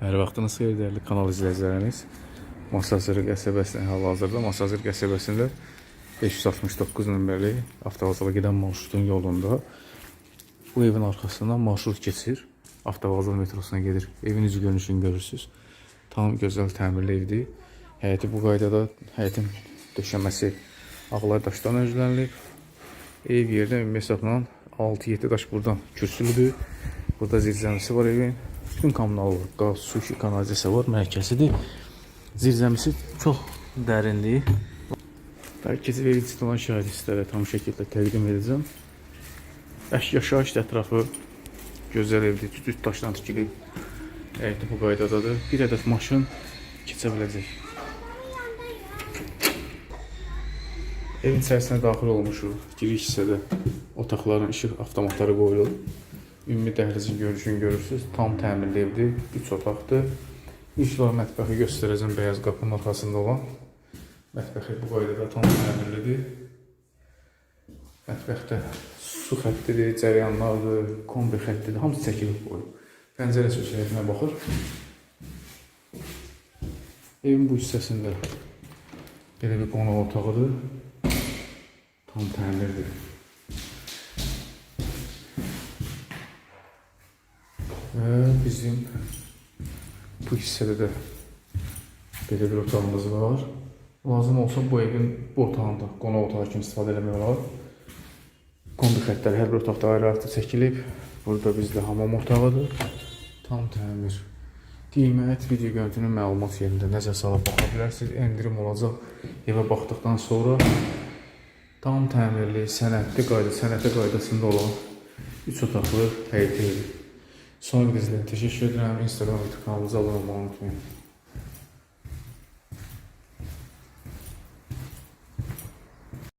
Hər vaxtınız xeyir dəyərli kanal izləyicilərimiz. Masazır qəsəbəsində hal-hazırda Masazır qəsəbəsində 569 nömrəli avtovağzala gedən marşrutun yolunda bu evin arxasından marşrut keçir. Avtovağzal metrosuna gedir. Evin üzü görünüşünü görürsüz. Tam gözəl təmirli evdir. Həyəti bu qaydada həyətin döşəməsi ağlar daşdan özlənilib. Ev yerdə ümumi hesabla 6-7 daş buradan kürsülüdür. Burada zirzəmisi var evin. Bütün kommunal var. Qaz, su, kanalizasiya var. Mərkəzidir. Zirzəmisi çox dərindir. Mərkəzi vericisi olan şahid hissələrə tam şəkildə təqdim edəcəm. Yaşayış ətrafı gözəl evdir. Cüt daşdan tikilib. Həyəti bu qaydadadır. Bir ədəd maşın keçə biləcək. Evin içərisinə daxil olmuşuq. Giriş hissədə otaqların işıq avtomatları qoyulub. Ümumi dəhlizin görünüşünü görürsüz. Tam təmirli evdir. 3 otaqdır. İşlər mətbəxi göstərəcəm beyaz qapının arxasında olan. Mətbəxi bu qaydada tam təmirlidir. Mətbəxdə su xəttidir, cəryanlardır, kombi xəttidir. Hamısı çəkilib qoyulub. Pəncərə sökəyitinə baxır. Evin bu hissəsində belə bir qonaq otağıdır. Tam təmirdir. Bizim bu hissədə də belə bir otağımız var. Lazım olsa bu evin bu otağında qonaq otağı kimi istifadə etmək olar. Kombi xəttləri hər bir otaqda ayrı-ayrı çəkilib. Burada bizdə hamam otağıdır. Tam təmir. Qiymət video görüntünün məlumat yerində nəzər salıb baxa bilərsiniz. Endirim olacaq evə baxdıqdan sonra. Tam təmirli, sənədli qayda, sənətli qaydasında olan 3 otaqlı həyət evi. Son izləyiniz teşekkür ederim. Instagram YouTube kanalımıza abone olmayı unutmayın.